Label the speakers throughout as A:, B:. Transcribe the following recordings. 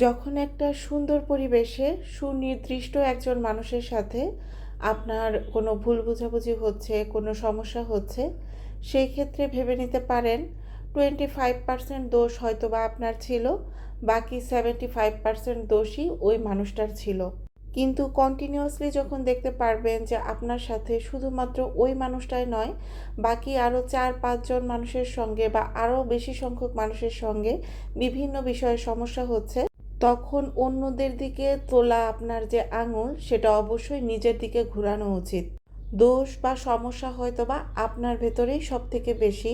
A: যখন একটা সুন্দর পরিবেশে সুনির্দিষ্ট একজন মানুষের সাথে আপনার কোনো ভুল বোঝাবুঝি হচ্ছে, কোনো সমস্যা হচ্ছে, সেই ক্ষেত্রে ভেবে নিতে পারেন টোয়েন্টি ফাইভ পার্সেন্ট দোষ হয়তো বা আপনার ছিল, বাকি সেভেন্টি ফাইভ পার্সেন্ট দোষই ওই মানুষটার ছিল। কিন্তু কন্টিনিউয়াসলি যখন দেখতে পারবেন যে আপনার সাথে শুধুমাত্র ওই মানুষটাই নয়, বাকি আরও চার পাঁচজন মানুষের সঙ্গে বা আরও বেশি সংখ্যক মানুষের সঙ্গে বিভিন্ন বিষয়ে সমস্যা হচ্ছে তখন অন্যদের দিকে তোলা আপনার যে আঙুল, সেটা অবশ্যই নিজের দিকে ঘুরানো উচিত। দোষ বা সমস্যা হয়তো বা আপনার ভেতরেই সব থেকে বেশি,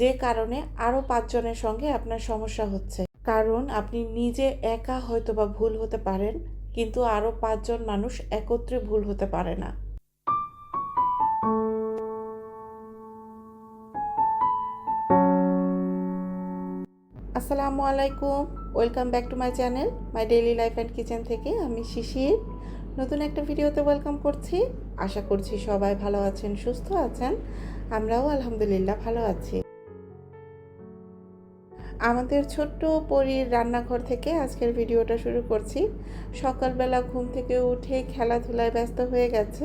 A: যে কারণে আরও পাঁচজনের সঙ্গে আপনার সমস্যা হচ্ছে। কারণ আপনি নিজে একা হয়তো বা ভুল হতে পারেন, কিন্তু আরও পাঁচজন মানুষ একত্রে ভুল হতে পারে না। আসসালামু আলাইকুম। Welcome back to my channel, my daily life and kitchen থেকে আমি শিশির। নতুন একটা ভিডিওতে ওয়েলকাম করছি। আশা করছি সবাই ভালো আছেন, সুস্থ আছেন। আমরাও আলহামদুলিল্লাহ ভালো আছি। আমাদের ছোট্ট পরীর রান্নাঘর থেকে আজকের ভিডিওটা শুরু করছি। সকালবেলা ঘুম থেকে উঠে খেলাধুলায় ব্যস্ত হয়ে গেছে।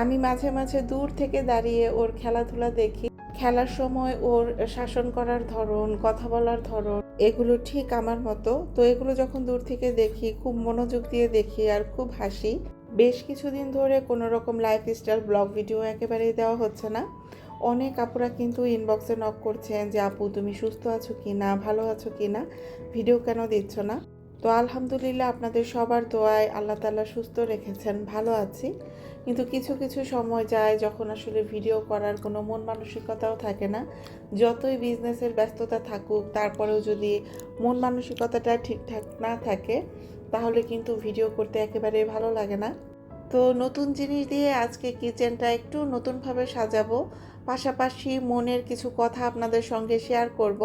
A: আমি মাঝে মাঝে দূর থেকে দাঁড়িয়ে ওর খেলাধুলা দেখি। খেলার সময় ওর শাসন করার ধরন, কথা বলার ধরন, এগুলো ঠিক আমার মতো। তো এগুলো যখন দূর থেকে দেখি, খুব মনোযোগ দিয়ে দেখি আর খুব হাসি, বেশ কিছুদিন ধরে কোনো রকম লাইফস্টাইল ব্লগ ভিডিও একেবারেই দেওয়া হচ্ছে না। অনেক আপুরা কিন্তু ইনবক্সে নক করছেন যে, আপু, তুমি সুস্থ আছো কি না ভালো আছো কি না ভিডিও কেন দিচ্ছ না? তো আলহামদুলিল্লাহ আপনাদের সবার দোয়ায় আল্লাহ তাল্লাহ সুস্থ রেখেছেন, ভালো আছি। কিন্তু কিছু কিছু সময় যায় যখন আসলে ভিডিও করার কোনো মন মানসিকতাও থাকে না। যতই বিজনেসের ব্যস্ততা থাকুক, তারপরেও যদি মন মানসিকতাটা ঠিকঠাক না থাকে, তাহলে কিন্তু ভিডিও করতে একেবারে ভালো লাগে না। তো নতুন জিনিস দিয়ে আজকে কিচেনটা একটু নতুনভাবে সাজাবো। পাশাপাশি মনের কিছু কথা আপনাদের সঙ্গে শেয়ার করব।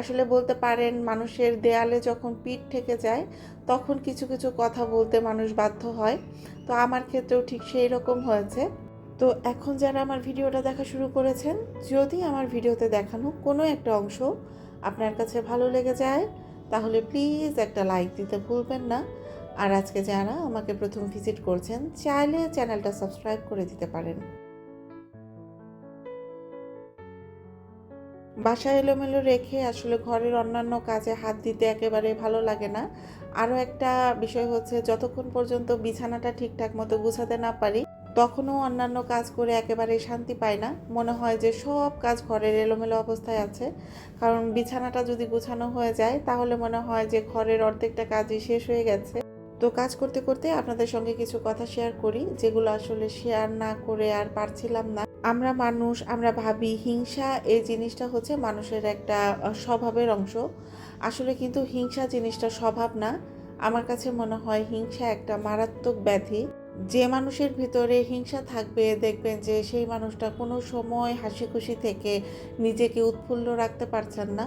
A: আসলে বলতে পারেন, মানুষের দেয়ালে যখন পিঠ থেকে যায়, তখন কিছু কিছু কথা বলতে মানুষ বাধ্য হয়। তো আমার ক্ষেত্রেও ঠিক সেই রকম হয়েছে। তো এখন যারা আমার ভিডিওটা দেখা শুরু করেছেন, যদি আমার ভিডিওতে দেখানো কোনো একটা অংশ আপনার কাছে ভালো লেগে যায়, তাহলে প্লিজ একটা লাইক দিতে ভুলবেন না। আর আজকে যারা আমাকে প্রথম ভিজিট করছেন, চাইলে চ্যানেলটা সাবস্ক্রাইব করে দিতে পারেন। বাসা এলোমেলো রেখে আসলে ঘরের অন্যান্য কাজে হাত দিতে একেবারে ভালো লাগে না। আরও একটা বিষয় হচ্ছে, যতক্ষণ পর্যন্ত বিছানাটা ঠিকঠাক মতো গুছাতে না পারি, তখনও অন্যান্য কাজ করে একেবারে শান্তি পাই না। মনে হয় যে সব কাজ ঘরের এলোমেলো অবস্থায় আছে। কারণ বিছানাটা যদি গুছানো হয়ে যায়, তাহলে মনে হয় যে ঘরের অর্ধেকটা কাজই শেষ হয়ে গেছে। তো কাজ করতে করতে আপনাদের সঙ্গে কিছু কথা শেয়ার করি, যেগুলো আসলে শেয়ার না করে আর পারছিলাম না। আমরা মানুষ, আমরা ভাবি হিংসা এই জিনিসটা হচ্ছে মানুষের একটা স্বভাবের অংশ। আসলে কিন্তু হিংসা জিনিসটা স্বভাব না। আমার কাছে মনে হয় হিংসা একটা মারাত্মক ব্যাধি। যে মানুষের ভিতরে হিংসা থাকবে, দেখবেন যে সেই মানুষটা কোনো সময় হাসি খুশি থেকে নিজেকে উৎফুল্ল রাখতে পারছেন না।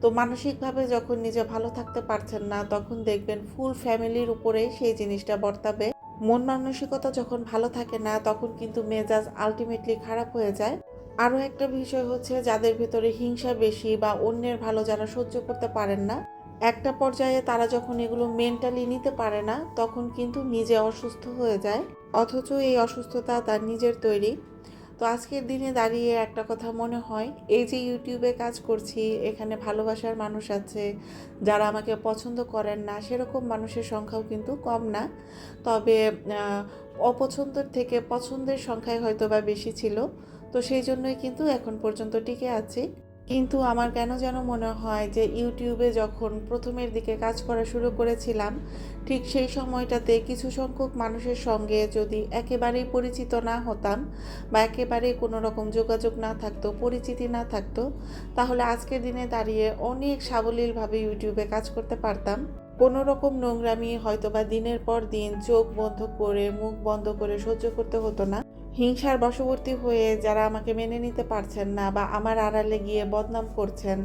A: তো মানসিকভাবে যখন নিজে ভালো থাকতে পারছেন না, তখন দেখবেন ফুল ফ্যামিলির উপরে সেই জিনিসটা বর্তাবে। মন মানসিকতা যখন ভালো থাকে না, তখন কিন্তু মেজাজ আলটিমেটলি খারাপ হয়ে যায়। আরও একটা বিষয় হচ্ছে যাদের ভেতরে হিংসা বেশি বা অন্যের ভালো যারা সহ্য করতে পারেন না, একটা পর্যায়ে তারা যখন এগুলো মেন্টালি নিতে পারে না, তখন কিন্তু নিজে অসুস্থ হয়ে যায়। অথচ এই অসুস্থতা তার নিজের তৈরি। তো আজকের দিনে দাঁড়িয়ে একটা কথা মনে হয়, এই যে ইউটিউবে কাজ করছি, এখানে ভালোবাসার মানুষ আছে, যারা আমাকে পছন্দ করেন না, সেরকম মানুষের সংখ্যাও কিন্তু কম না। তবে অপছন্দের থেকে পছন্দের সংখ্যাই হয়তো বা বেশি ছিল। তো সেই জন্যই কিন্তু এখন পর্যন্ত টিকে আছি। কিন্তু আমার কেন যেন মনে হয় যে ইউটিউবে যখন প্রথমের দিকে কাজ করা শুরু করেছিলাম, ঠিক সেই সময়টাতে কিছু সংখ্যক মানুষের সঙ্গে যদি একেবারেই পরিচিত না হতাম বা একেবারেই কোনো রকম যোগাযোগ না থাকতো, পরিচিতি না থাকতো, তাহলে আজকের দিনে দাঁড়িয়ে অনেক সাবলীলভাবে ইউটিউবে কাজ করতে পারতাম। কোনো রকম নোংরামি হয়তো বা দিনের পর দিন চোখ বন্ধ করে, মুখ বন্ধ করে সহ্য করতে হতো না। হিংসার বশবর্তী হয়ে যারা আমাকে মেনে নিতে পারছেন না বা আমার আড়ালে গিয়ে বদনাম করছেন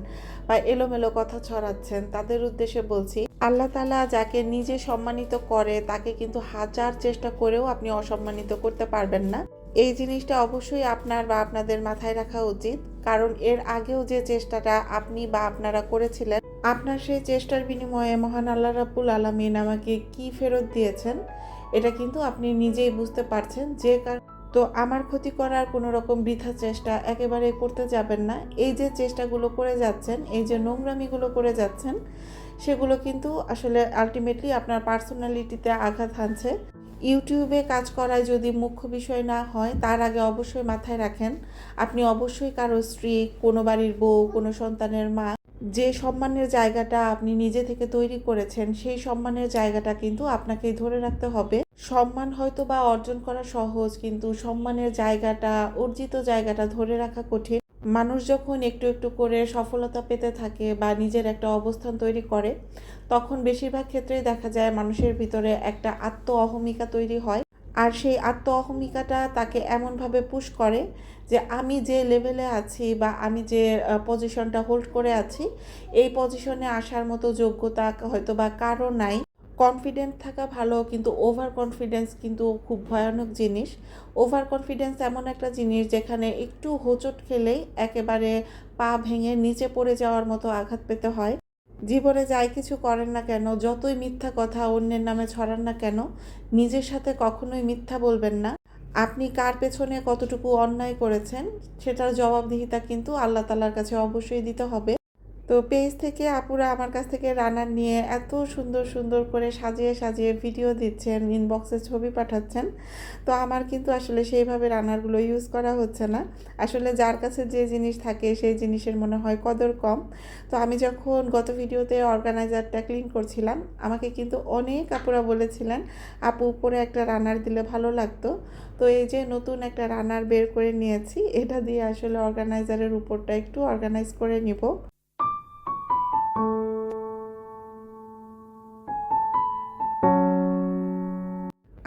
A: বা এলোমেলো কথা ছড়াচ্ছেন, তাদের উদ্দেশ্যে বলছি, আল্লাহ তালা যাকে নিজে সম্মানিত করে, তাকে কিন্তু হাজার চেষ্টা করেও আপনি অসম্মানিত করতে পারবেন না। এই জিনিসটা অবশ্যই আপনার বা আপনাদের মাথায় রাখা উচিত, কারণ এর আগেও যে চেষ্টাটা আপনি বা আপনারা করেছিলেন, আপনার সেই চেষ্টার বিনিময়ে মহান আল্লাহ রাবুল আলমিন আমাকে কি ফেরত দিয়েছেন, এটা কিন্তু আপনি নিজেই বুঝতে পারছেন, যে কার তো আমার ক্ষতি করার কোনো রকম বৃথা চেষ্টা একেবারে করতে যাবেন না। এই যে চেষ্টাগুলো করে যাচ্ছেন, এই যে নোংরামিগুলো করে যাচ্ছেন, সেগুলো কিন্তু আসলে আলটিমেটলি আপনার পার্সোনালিটিতে আঘাত হানছে। ইউটিউবে কাজ করায় যদি মুখ্য বিষয় না হয়, তার আগে অবশ্যই মাথায় রাখেন, আপনি অবশ্যই কারও স্ত্রী, কোনো বাড়ির বউ, কোনো সন্তানের মা যে সম্মানের জায়গাটা আপনি নিজে থেকে তৈরি করেছেন, সেই সম্মানের জায়গাটা কিন্তু আপনাকেই ধরে রাখতে হবে। সম্মান হয়তো বা অর্জন করা সহজ, কিন্তু সম্মানের জায়গাটা, অর্জিত জায়গাটা ধরে রাখা কঠিন। মানুষ যখন একটু একটু করে সফলতা পেতে থাকে বা নিজের একটা অবস্থান তৈরি করে, তখন বেশিরভাগ ক্ষেত্রেই দেখা যায় মানুষের ভিতরে একটা আত্ম অহমিকা তৈরি হয়। আর সেই আত্ম অহমিকাটা তাকে এমনভাবে পুশ করে যে আমি যে লেভেলে আছি বা আমি যে পজিশনটা হোল্ড করে আছি, এই পজিশনে আসার মতো যোগ্যতা হয়তো বা কারও নাই। কনফিডেন্ট থাকা ভালো কিন্তু ওভার কনফিডেন্স কিন্তু খুব ভয়ানক জিনিস। ওভার কনফিডেন্স এমন একটা জিনিস যেখানে একটু হোঁচট খেলেই একেবারে পা ভেঙে নিচে পড়ে যাওয়ার মতো আঘাত পেতে হয়। জীবনে যাই কিছু করেন না কেন, যতই মিথ্যা কথা অন্যের নামে ছড়ান না কেন, নিজের সাথে কখনোই মিথ্যা বলবেন না। আপনি কার পেছনে কতটুকু অন্যায় করেছেন, সেটার জবাবদিহিতা কিন্তু আল্লাহ তালার কাছে অবশ্যই দিতে হবে। তো পেজ থেকে আপুরা আমার কাছ থেকে রান্নার নিয়ে এত সুন্দর সুন্দর করে সাজিয়ে সাজিয়ে ভিডিও দিচ্ছেন ইনবক্সে ছবি পাঠাচ্ছেন। তো আমার কিন্তু আসলে সেইভাবে রান্নারগুলো ইউজ করা হচ্ছে না। আসলে যার কাছে যে জিনিস থাকে সেই জিনিসের মনে হয় কদর কম। তো আমি যখন গত ভিডিওতে অর্গানাইজারটা ক্লিন করছিলাম, আমাকে কিন্তু অনেক আপুরা বলেছিলেন, আপু, উপরে একটা রান্নার দিলে ভালো লাগতো। তো এই যে নতুন একটা রান্নার বের করে নিয়েছি, এটা দিয়ে আসলে অর্গানাইজারের উপরটা একটু অর্গানাইজ করে নিব।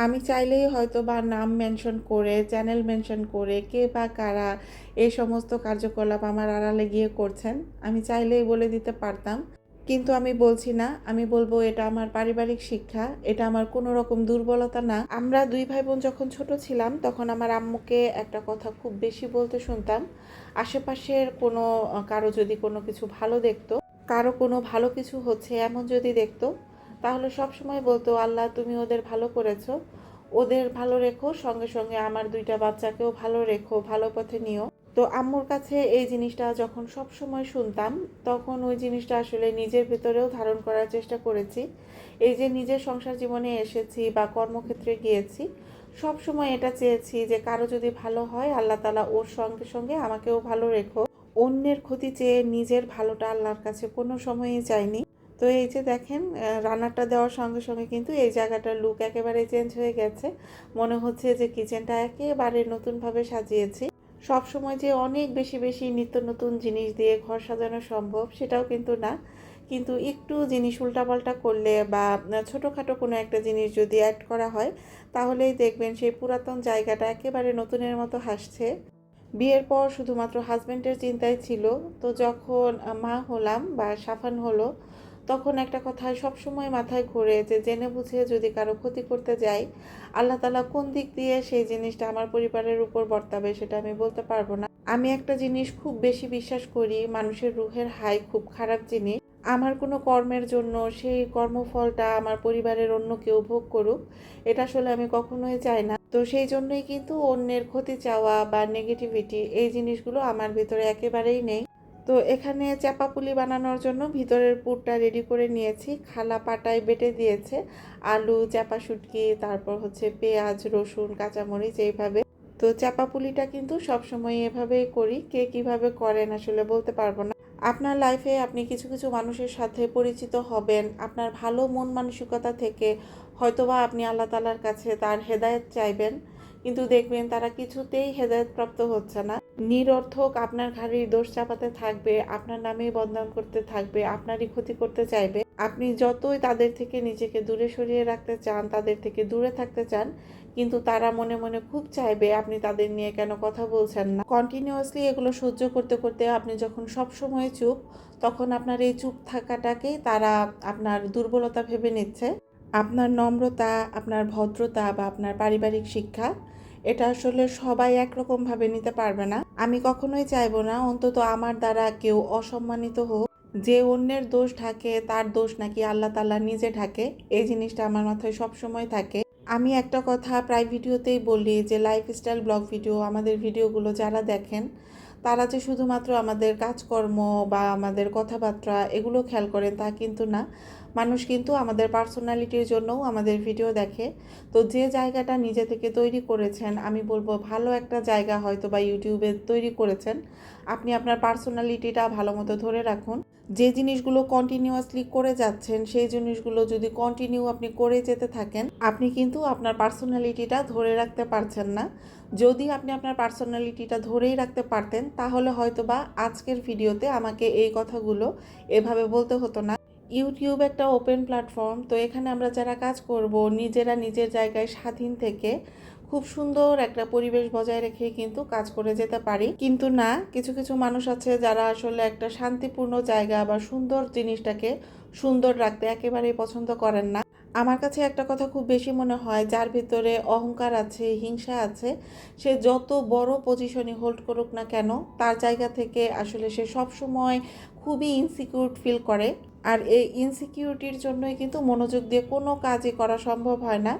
A: আমি চাইলেই হয়তো বা নাম মেনশন করে চ্যানেল মেনশন করে, কে বা কারা এই সমস্ত কার্যকলাপ আমার আড়ালে গিয়ে করছেন, আমি চাইলেই বলে দিতে পারতাম। কিন্তু আমি বলছি না, আমি বলব এটা আমার পারিবারিক শিক্ষা, এটা আমার কোনো রকম দুর্বলতা না। আমরা দুই ভাই বোন যখন ছোট ছিলাম, তখন আমার আম্মুকে একটা কথা খুব বেশি বলতে শুনতাম। আশেপাশের কোনো কারও যদি কোনো কিছু ভালো দেখতো, কারও কোনো ভালো কিছু হচ্ছে এমন যদি দেখতো, তাহলে সবসময় বলতো, আল্লাহ, তুমি ওদের ভালো করেছ। ওদের ভালো রেখো, সঙ্গে সঙ্গে আমার দুইটা বাচ্চাকেও ভালো রেখো, ভালো পথে নিও। তো আম্মুর কাছে এই জিনিসটা যখন সব সময় শুনতাম, তখন ওই জিনিসটা আসলে নিজের ভেতরেও ধারণ করার চেষ্টা করেছি। এই যে নিজের সংসার জীবনে এসেছি বা কর্মক্ষেত্রে গিয়েছি সব সময় এটা চেয়েছি যে কারও যদি ভালো হয়, আল্লাহ তালা ওর সঙ্গে সঙ্গে আমাকেও ভালো রেখো। অন্যের ক্ষতি চেয়ে নিজের ভালোটা আল্লাহর কাছে কোনো সময়ই চাইনি। তো এই যে দেখেন রান্নাটা দেওয়ার সঙ্গে সঙ্গে কিন্তু এই জায়গাটার লুক একেবারে চেঞ্জ হয়ে গেছে। মনে হচ্ছে যে কিচেনটা একেবারে নতুনভাবে সাজিয়েছি। সব সময় যে অনেক বেশি বেশি নিত্য নতুন জিনিস দিয়ে ঘর সাজানো সম্ভব সেটাও কিন্তু না। কিন্তু একটু জিনিস উল্টাপাল্টা করলে বা ছোটোখাটো কোনো একটা জিনিস যদি অ্যাড করা হয়, তাহলেই দেখবেন সেই পুরাতন জায়গাটা একেবারে নতুনের মতো হাসছে। বিয়ের পর শুধুমাত্র হাজব্যান্ডের চিন্তায় ছিল। তো যখন মা হলাম বা সাফান হলো তখন একটা কথা সবসময় মাথায় ঘুরে যে, জেনে বুঝে যদি কারও ক্ষতি করতে যাই, আল্লাহ তালা কোন দিক দিয়ে সেই জিনিসটা আমার পরিবারের উপর বর্তাবে সেটা আমি বলতে পারব না। আমি একটা জিনিস খুব বেশি বিশ্বাস করি, মানুষের রুহের হাই খুব খারাপ জিনিস। আমার কোনো কর্মের জন্য সেই কর্মফলটা আমার পরিবারের অন্য কেউ ভোগ করুক, এটা আসলে আমি কখনোই চাই না। তো সেই জন্যই কিন্তু অন্যের ক্ষতি চাওয়া বা নেগেটিভিটি এই জিনিসগুলো আমার ভিতরে একেবারেই নেই। তো এখানে চাপা পুলি বানানোর জন্য ভিতরের পুরটা রেডি করে নিয়েছি। খালা পাটায় বেটে দিয়েছে। আলু চাপা শুটকি, তারপর হচ্ছে পেঁয়াজ, রসুন, কাঁচামরিচ এইভাবে। তো চাপা পুলিটা কিন্তু সবসময় এভাবেই করি। কে কীভাবে করেন আসলে বলতে পারব না। আপনার লাইফে আপনি কিছু কিছু মানুষের সাথে পরিচিত হবেন। আপনার ভালো মন মানসিকতা থেকে হয়তোবা আপনি আল্লাহ তালার কাছে তার হেদায়ত চাইবেন। কিন্তু দেখবেন তারা কিছুতেই হেদায়তপ্রাপ্ত হচ্ছে না। নিরর্থক আপনার ঘাড়ির দোষ চাপাতে থাকবে, আপনার নামেই বদনাম করতে থাকবে, আপনারই ক্ষতি করতে চাইবে। আপনি যতই তাদের থেকে নিজেকে দূরে সরিয়ে রাখতে চান, তাদের থেকে দূরে থাকতে চান, কিন্তু তারা মনে মনে খুব চাইবে আপনি তাদের নিয়ে কেন কথা বলছেন না। কন্টিনিউয়াসলি এগুলো সহ্য করতে করতে আপনি যখন সব সময় চুপ, তখন আপনার এই চুপ থাকাটাকেই তারা আপনার দুর্বলতা ভেবে নিচ্ছে। আপনার নম্রতা, আপনার ভদ্রতা বা আপনার পারিবারিক শিক্ষা এটা আসলে সবাই একরকমভাবে নিতে পারবে না। আমি কখনোই চাইব না, অন্তত আমার দ্বারা কেউ অসম্মানিত হোক। যে অন্যের দোষ ঢাকে, তার দোষ নাকি আল্লাহ তাল্লাহ নিজে ঢাকে, এই জিনিসটা আমার মাথায় সবসময় থাকে। আমি একটা কথা প্রায় ভিডিওতেই বলি যে লাইফস্টাইল ব্লগ ভিডিও আমাদের ভিডিওগুলো যারা দেখেন, তারা যে শুধুমাত্র আমাদের কাজকর্ম বা আমাদের কথাবার্তা এগুলো খেয়াল করেন তা কিন্তু না। মানুষ কিন্তু আমাদের পার্সোনালিটির জন্যও আমাদের ভিডিও দেখে। তো যে জায়গাটা নিজে থেকে তৈরি করেছেন, আমি বলব ভালো একটা জায়গা হয়তো বা ইউটিউবে তৈরি করেছেন। আপনি আপনার পার্সোনালিটিটা ভালো মতো ধরে রাখুন। যে জিনিসগুলো কন্টিনিউয়াসলি করে যাচ্ছেন, সেই জিনিসগুলো যদি কন্টিনিউ আপনি করে যেতে থাকেন, আপনি কিন্তু আপনার পার্সোনালিটিটা ধরে রাখতে পারছেন না। যদি আপনি আপনার পার্সোনালিটিটা ধরেই রাখতে পারতেন, তাহলে হয়তো বা আজকের ভিডিওতে আমাকে এই কথাগুলো এভাবে বলতে হতো না। ইউটিউব একটা ওপেন প্ল্যাটফর্ম তো এখানে আমরা যারা কাজ করব, নিজেরা নিজের জায়গায় স্বাধীন থেকে খুব সুন্দর একটা পরিবেশ বজায় রেখে কিন্তু কাজ করে যেতে পারি। কিন্তু না, কিছু কিছু মানুষ আছে যারা আসলে একটা শান্তিপূর্ণ জায়গা বা সুন্দর জিনিসটাকে সুন্দর রাখতে একেবারেই পছন্দ করেন না। আমার কাছে একটা কথা খুব বেশি মনে হয়, যার ভিতরে অহংকার আছে, হিংসা আছে, সে যত বড় পজিশনই হোল্ড করুক না কেন, তার জায়গা থেকে আসলে সে সবসময় খুবই ইনসিকিউর ফিল করে। আর এই ইনসিকিউরিটির জন্যই কিন্তু মনোযোগ দিয়ে কোনো কাজই করা সম্ভব হয় না।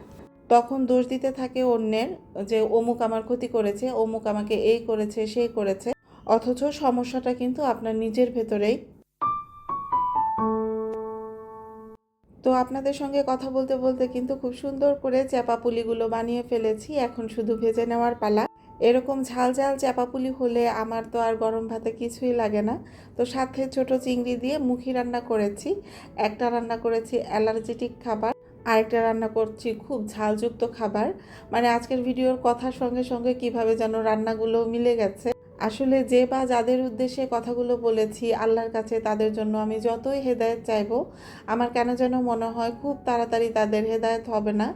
A: তখন দোষ দিতে থাকে অন্যের যে, অমুক আমার ক্ষতি করেছে, অমুক আমাকে এই করেছে, সেই করেছে। অথচ সমস্যাটা কিন্তু আপনার নিজের ভেতরেই। তো আপনাদের সঙ্গে কথা বলতে বলতে কিন্তু খুব সুন্দর করে চ্যাপাপুলিগুলো বানিয়ে ফেলেছি। এখন শুধু ভেজে নেওয়ার পালা। এরকম ঝাল ঝাল চাপাপুলি হলে আমার তো আর গরম ভাতে কিছুই লাগে না। তো সাথে ছোট চিংড়ি দিয়ে মুখি রান্না করেছি, একটা রান্না করেছি অ্যালার্জেটিক খাবার, আরেকটা রান্না করছি খুব ঝালযুক্ত খাবার। মানে আজকের ভিডিওর কথার সঙ্গে সঙ্গে কীভাবে যেন রান্নাগুলো মিলে গেছে। আসলে যে বা যাদের উদ্দেশ্যে কথাগুলো বলেছি, আল্লাহর কাছে তাদের জন্য আমি যতই হেদায়ত চাইব, আমার কেন যেন মনে হয় খুব তাড়াতাড়ি তাদের হেদায়ত হবে না।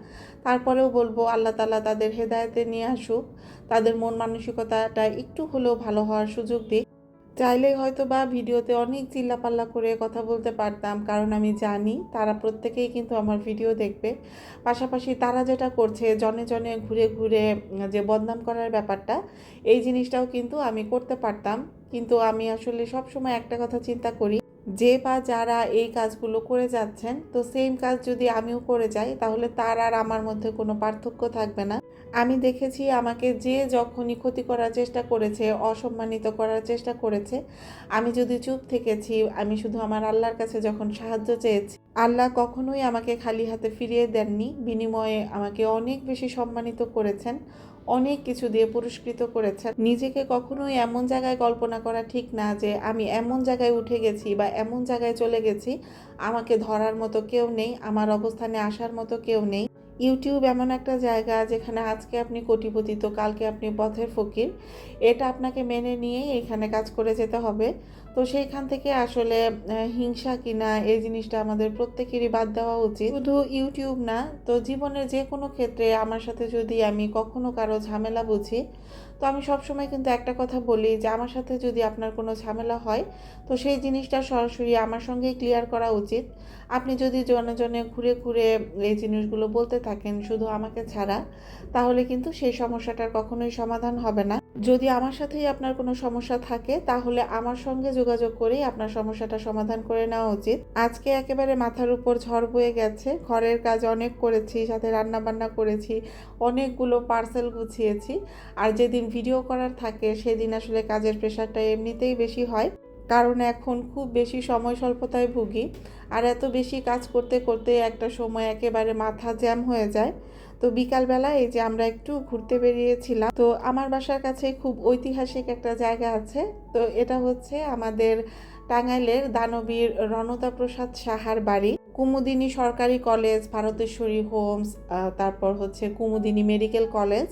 A: তারপরেও বলব, আল্লাহ তালা তাদের হেদায়তে নিয়ে আসুক। তাদের মন মানসিকতাটা একটু হলেও ভালো হওয়ার সুযোগ দিক। চাইলেই হয়তো বা ভিডিওতে অনেক চিল্লাপাল্লা করে কথা বলতে পারতাম, কারণ আমি জানি তারা প্রত্যেকেই কিন্তু আমার ভিডিও দেখবে। পাশাপাশি তারা যেটা করছে, জনে জনে ঘুরে ঘুরে যে বদনাম করার ব্যাপারটা, এই জিনিসটাও কিন্তু আমি করতে পারতাম। কিন্তু আমি আসলে সব সময় একটা কথা চিন্তা করি যে বা যারা এই কাজগুলো করে যাচ্ছেন, তো সেম কাজ যদি আমিও করে যাই, তাহলে তার আর আমার মধ্যে কোনো পার্থক্য থাকবে না। আমি দেখেছি আমাকে যে যখনই ক্ষতি করার চেষ্টা করেছে, অসম্মানিত করার চেষ্টা করেছে, আমি যদি চুপ থেকেছি, আমি শুধু আমার আল্লাহর কাছে যখন সাহায্য চেয়েছি, আল্লাহ কখনোই আমাকে খালি হাতে ফিরিয়ে দেননি। বিনিময়ে আমাকে অনেক বেশি সম্মানিত করেছেন। অনেক কিছু দিয়ে পুরস্কৃত করেছেন। নিজেকে কখনোই এমন জায়গায় কল্পনা করা ঠিক না যে, আমি এমন জায়গায় উঠে গেছি বা এমন জায়গায় চলে গেছি, আমাকে ধরার মতো কেউ নেই, আমার অবস্থানে আসার মতো কেউ নেই। ইউটিউব এমন একটা জায়গা যেখানে আজকে আপনি কোটিপতি, তো কালকে আপনি পথের ফকির। এটা আপনাকে মেনে নিয়েই এখানে কাজ করে যেতে হবে। তো সেইখান থেকে আসলে হিংসা কিনা, এই জিনিসটা আমাদের প্রত্যেকেরই বাদ দেওয়া উচিত। শুধু ইউটিউব না, তো জীবনের যে কোনো ক্ষেত্রে আমার সাথে যদি আমি কখনো কারও ঝামেলা বুঝি তো আমি সবসময় কিন্তু একটা কথা বলি যে, আমার সাথে যদি আপনার কোনো ঝামেলা হয়, তো সেই জিনিসটা সরাসরি আমার সঙ্গেই ক্লিয়ার করা উচিত। আপনি যদি জনে জনে ঘুরে ঘুরে এই জিনিসগুলো বলতে থাকেন শুধু আমাকে ছাড়া, তাহলে কিন্তু সেই সমস্যাটার কখনোই সমাধান হবে না। যদি আমার সাথেই আপনার কোনো সমস্যা থাকে, তাহলে আমার সঙ্গে যোগাযোগ করেই আপনার সমস্যাটা সমাধান করে নেওয়া উচিত। আজকে একেবারে মাথার উপর ঝড় বয়ে গেছে, ঘরের কাজ অনেক করেছি, সাথে রান্না বান্না করেছি, অনেকগুলো পার্সেল গুছিয়েছি। আর যেদিন ভিডিও করার থাকে, সেদিন আসলে কাজের প্রেশারটা এমনিতেই বেশি হয়। কারণ এখন খুব বেশি সময় স্বল্পতায় ভুগি। আর এত বেশি কাজ করতে করতে একটা সময় একেবারে মাথা জ্যাম হয়ে যায়। তো বিকালবেলা এই যে আমরা একটু ঘুরতে বেরিয়েছিলাম, তো আমার বাসার কাছে খুব ঐতিহাসিক একটা জায়গা আছে। তো এটা হচ্ছে আমাদের টাঙ্গাইলের দানবীর রণতা প্রসাদ সাহার বাড়ি। কুমুদিনী সরকারি কলেজ, ভারতেশ্বরী হোমস তারপর হচ্ছে কুমুদিনী মেডিকেল কলেজ।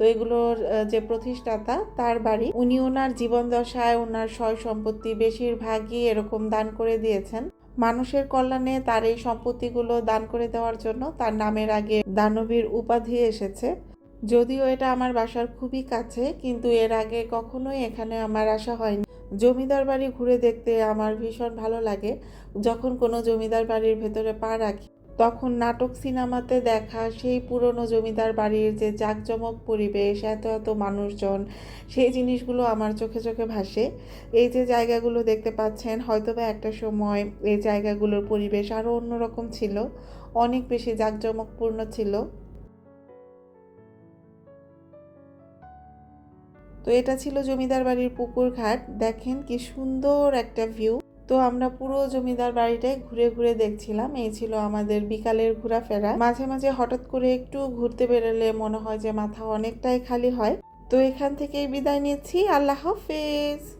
A: তো এগুলোর যে প্রতিষ্ঠাতা, তার বাড়ি, উনি ওনার জীবন দশায় ওনার সয় সম্পত্তি বেশিরভাগই এরকম দান করে দিয়েছেন। মানুষের কল্যাণে তার এই সম্পত্তিগুলো দান করে দেওয়ার জন্য তার নামের আগে দানবীর উপাধি এসেছে। যদিও এটা আমার বাসার খুবই কাছে, কিন্তু এর আগে কখনোই এখানে আমার আসা হয়নি। জমিদার বাড়ি ঘুরে দেখতে আমার ভীষণ ভালো লাগে। যখন কোনো জমিদার বাড়ির ভেতরে পা রাখি তখন নাটক সিনেমাতে দেখা সেই পুরনো জমিদার বাড়ির যে জাঁকজমক পরিবেশ, এত এত মানুষজন, সেই জিনিসগুলো আমার চোখে চোখে ভাসে। এই যে জায়গাগুলো দেখতে পাচ্ছেন, হয়তোবা একটা সময় এই জায়গাগুলোর পরিবেশ আরও অন্যরকম ছিল, অনেক বেশি জাঁকজমকপূর্ণ ছিল। তো এটা ছিল জমিদার বাড়ির পুকুর ঘাট। দেখেন কি সুন্দর একটা ভিউ তো আমরা পুরো জমিদার বাড়িটাই ঘুরে ঘুরে দেখছিলাম। এই ছিল আমাদের বিকালের ঘোরাফেরা। মাঝে মাঝে হঠাৎ করে একটু ঘুরতে বেরোলে মনে হয় যে মাথা অনেকটাই খালি হয়। তো এখান থেকেই বিদায় নিচ্ছি। আল্লাহ হাফেজ।